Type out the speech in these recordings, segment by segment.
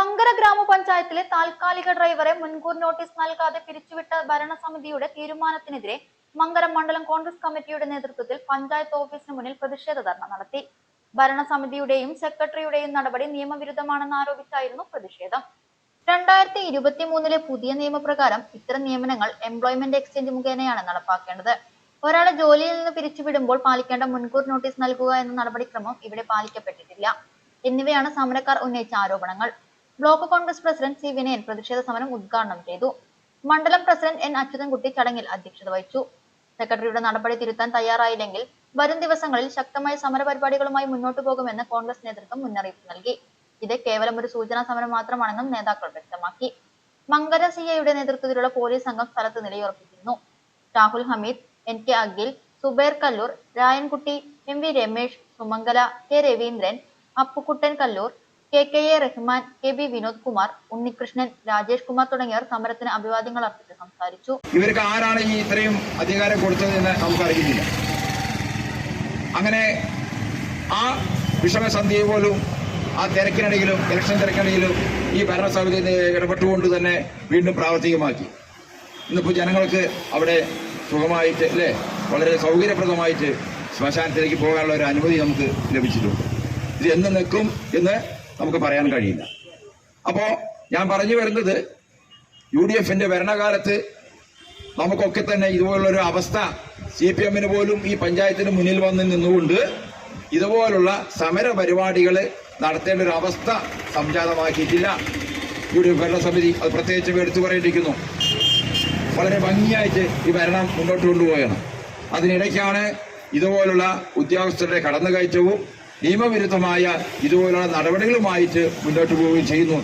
മങ്കര ഗ്രാമപഞ്ചായത്തിലെ താൽക്കാലിക ഡ്രൈവറെ മുൻകൂർ നോട്ടീസ് നൽകാതെ പിരിച്ചുവിട്ട ഭരണസമിതിയുടെ തീരുമാനത്തിനെതിരെ മങ്കര മണ്ഡലം കോൺഗ്രസ് കമ്മിറ്റിയുടെ നേതൃത്വത്തിൽ പഞ്ചായത്ത് ഓഫീസിന് മുന്നിൽ പ്രതിഷേധ ധർണ നടത്തി. ഭരണസമിതിയുടെയും സെക്രട്ടറിയുടെയും നടപടി നിയമവിരുദ്ധമാണെന്ന് ആരോപിച്ചായിരുന്നു പ്രതിഷേധം. രണ്ടായിരത്തി ഇരുപത്തി മൂന്നിലെ പുതിയ നിയമപ്രകാരം ഇത്തരം നിയമനങ്ങൾ എംപ്ലോയ്മെന്റ് എക്സ്ചേഞ്ച് മുഖേനയാണ് നടപ്പാക്കേണ്ടത്. ഒരാളെ ജോലിയിൽ നിന്ന് പിരിച്ചുവിടുമ്പോൾ പാലിക്കേണ്ട മുൻകൂർ നോട്ടീസ് നൽകുക എന്ന നടപടിക്രമം ഇവിടെ പാലിക്കപ്പെട്ടിട്ടില്ല. എന്നിവയാണ് സമരക്കാർ ഉന്നയിച്ച ആരോപണങ്ങൾ. Block Congress president C Vinayan പ്രതിഷേധ സമരം ഉദ്ഘാടനം ചെയ്തു. മണ്ഡലം പ്രസിഡന്റ് എൻ അച്യുതൻകുട്ടി ചടങ്ങിൽ അധ്യക്ഷത വഹിച്ചു. സെക്രട്ടറിയുടെ നടപടി തിരുത്താൻ തയ്യാറായില്ലെങ്കിൽ വരും ദിവസങ്ങളിൽ ശക്തമായ സമരപരിപാടികളുമായി മുന്നോട്ടു പോകുമെന്ന് കോൺഗ്രസ് നേതൃത്വം മുന്നറിയിപ്പ് നൽകി. ഇത് കേവലം ഒരു സൂചനാ സമരം മാത്രമാണെന്നും നേതാക്കൾ വ്യക്തമാക്കി. മങ്കര സിഐയുടെ നേതൃത്വത്തിലുള്ള പോലീസ് സംഘം സ്ഥലത്ത് നിലയുറപ്പിക്കുന്നു. Rahul Hameed N K Akhil Subair Kallur Rayankutty M V Ramesh Sumangala K Raveendran Appukuttan Kallur K K A Rahman K B Vinod Kumar Unnikrishnan Rajesh Kumar തുടങ്ങിയവർ സമരത്തിന് അഭിവാദ്യങ്ങൾ അർപ്പിച്ച് സംസാരിച്ചു. ഇവർക്ക് ആരാണ് ഈ ഇത്രയും അധികാരം കൊടുത്തതെന്ന് നമുക്കറിയുന്നില്ല അങ്ങനെ ആ വിഷമസന്ധിയെ പോലും ആ തിരക്കിനിടയിലും ഇലക്ഷൻ തിരക്കിനിടയിലും ഈ ഭരണസമിതി ഇടപെട്ടുകൊണ്ട് തന്നെ വീണ്ടും പ്രാവർത്തികമാക്കി. ഇന്നിപ്പോൾ ജനങ്ങൾക്ക് അവിടെ സുഖമായിട്ട് അല്ലേ? വളരെ സൗകര്യപ്രദമായിട്ട് ശ്മശാനത്തിലേക്ക് പോകാനുള്ള ഒരു അനുമതി നമുക്ക് ലഭിച്ചിട്ടുണ്ട്. ഇത് എന്ന് നിൽക്കും എന്ന് നമുക്ക് പറയാൻ കഴിയില്ല. അപ്പോ ഞാൻ പറഞ്ഞു വരുന്നത് യു ഡി എഫിന്റെ ഭരണകാലത്ത് നമുക്കൊക്കെ തന്നെ ഇതുപോലുള്ളൊരു അവസ്ഥ സി പി എമ്മിന് പോലും ഈ പഞ്ചായത്തിന് മുന്നിൽ വന്ന് നിന്നുകൊണ്ട് ഇതുപോലുള്ള സമര പരിപാടികൾ നടത്തേണ്ട ഒരു അവസ്ഥ സംജാതമാക്കിയിട്ടില്ല. യു ഡി എഫ് ഭരണസമിതി അത് പ്രത്യേകിച്ച് എടുത്തു പറയേണ്ടിയിരിക്കുന്നു. വളരെ ഭംഗിയായിട്ട് ഈ ഭരണം മുന്നോട്ട് കൊണ്ടുപോകണം. അതിനിടയ്ക്കാണ് ഇതുപോലുള്ള ഉദ്യോഗസ്ഥരുടെ കടന്നുകയറ്റവും നിയമവിരുദ്ധമായ ഇതുപോലുള്ള നടപടികളുമായിട്ട് മുന്നോട്ട് പോവുകയും ചെയ്യുന്നു.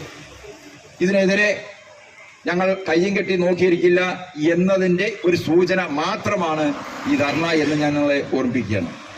ഇതിനെതിരെ ഞങ്ങൾ കയ്യും കെട്ടി നോക്കിയിരിക്കില്ല എന്നതിന്റെ ഒരു സൂചന മാത്രമാണ് ഈ ധർണ എന്ന് ഞങ്ങളെ ഓർമ്മിപ്പിക്കുകയാണ്.